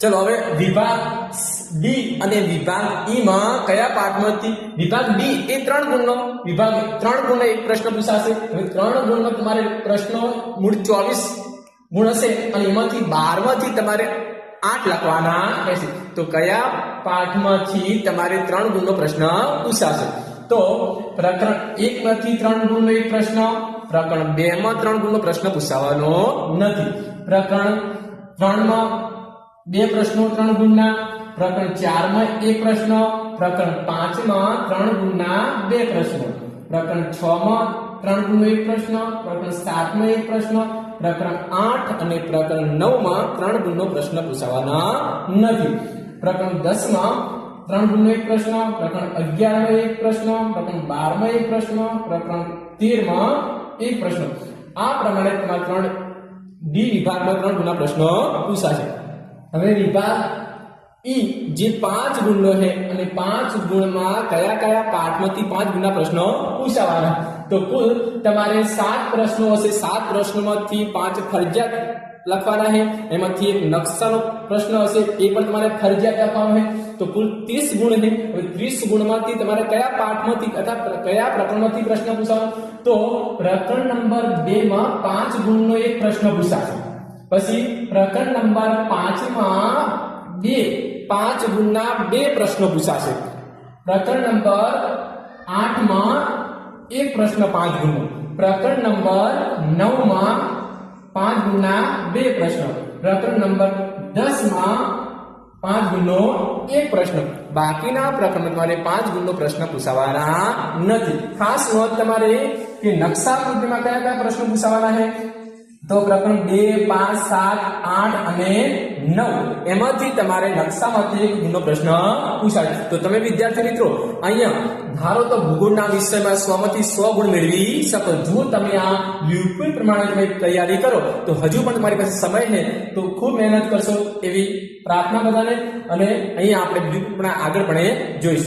ચલો હવે વિભાગ બી અને વિભાગ ઈ માં કયા પાઠમાંથી વિભાગ ડી એ ત્રણ ગુણનો, વિભાગ ત્રણ ગુણનો એક પ્રશ્ન પૂછાશે. હવે ત્રણ ગુણનો તમારે પ્રશ્ન મૂળ ચોવીસ ગુણ હશે અને એમાંથી બારમાંથી તમારે આઠ લખવાના રહેશે. તો કયા પાઠમાંથી તમારે ત્રણ ગુણનો પ્રશ્ન પૂછાશે? તો પ્રકરણ એક માંથી ત્રણ ગુણનો એક પ્રશ્ન, પ્રકરણ બે માં ત્રણ ગુણનો પ્રશ્ન પૂછાવાનો નથી. પ્રકરણ ત્રણમાં બે પ્રશ્નો ત્રણ ગુણના, પ્રકરણ ચારમાં એક પ્રશ્ન, પ્રકરણ પાંચમાં ત્રણ ગુણના બે પ્રશ્નો, પ્રકરણ છ માં ત્રણ ગુણનો એક પ્રશ્ન, પ્રકરણ સાતમાં એક પ્રશ્ન, પ્રકરણ આઠ અને પ્રકરણ નવમાં ત્રણ ગુણનો પ્રશ્ન પૂછાવાના નથી. પ્રકરણ દસમાં ત્રણ ગુણનો એક પ્રશ્ન, પ્રકરણ અગિયારમાં એક પ્રશ્ન, પ્રકરણ બારમાં એક પ્રશ્ન, પ્રકરણ તેરમાં એક પ્રશ્ન. આ પ્રમાણે તમારા ત્રણ ડી વિભાગમાં ત્રણ ગુણના પ્રશ્નો પૂછાશે. હવે વિભાગ ઈ જે પાંચ ગુણનો છે અને પાંચ ગુણમાં કયા કયા પાઠમાંથી પાંચ ગુણના પ્રશ્નો પૂછાવાના? તો કુલ તમારે સાત પ્રશ્નો હશે. સાત પ્રશ્નોમાંથી પાંચ ફરજિયાત લખવાના છે. એમાંથી એક નકશાનો પ્રશ્ન હશે. એ પણ તમારે ફરજિયાત લખવાનો છે. તો કુલ ત્રીસ ગુણ છે. હવે ત્રીસ ગુણમાંથી તમારે કયા પાઠમાંથી અથવા કયા પ્રકરણમાંથી પ્રશ્ન પૂછાવો તો પ્રકરણ નંબર બે માં પાંચ ગુણનો એક પ્રશ્ન પૂછાશે. પછી પ્રકરણ નંબર પાંચમાં બે, પાંચ ગુણના બે પ્રશ્નો પૂછાશે. પ્રકરણ નંબર આઠમાં એક પ્રશ્ન પાંચ ગુણનો. પ્રકરણ નંબર નવમાં પાંચ ગુણના બે પ્રશ્ન. પ્રકરણ નંબર દસમાં પાંચ ગુણનો એક પ્રશ્ન. બાકીના પ્રકરણ તમારે પાંચ ગુણનો પ્રશ્ન પૂછાવાના નથી. ખાસ નોંધ તમારે કે નકશા કૃતિમાં કયા કયા પ્રશ્નો પૂછાવાના છે? તો પ્રકરણ બે, પાંચ, સાત, આઠ અને નવ. એમાંથી તમારે નકશામાંથી ગુણનો પ્રશ્ન પૂછાય. તો તમે વિદ્યાર્થી મિત્રો, અહીંયા ધારો તો ભૂગોળના વિષયમાં સ્વમાંથી સો ગુણ મેળવી શકો. જો તમે આ યુપી પ્રમાણે તમે તૈયારી કરો, તો હજુ પણ તમારી પાસે સમય છે. તો ખૂબ મહેનત કરશો એવી પ્રાર્થના બધાને. અને અહીંયા આપણે પણ આગળ પણ જોઈશું.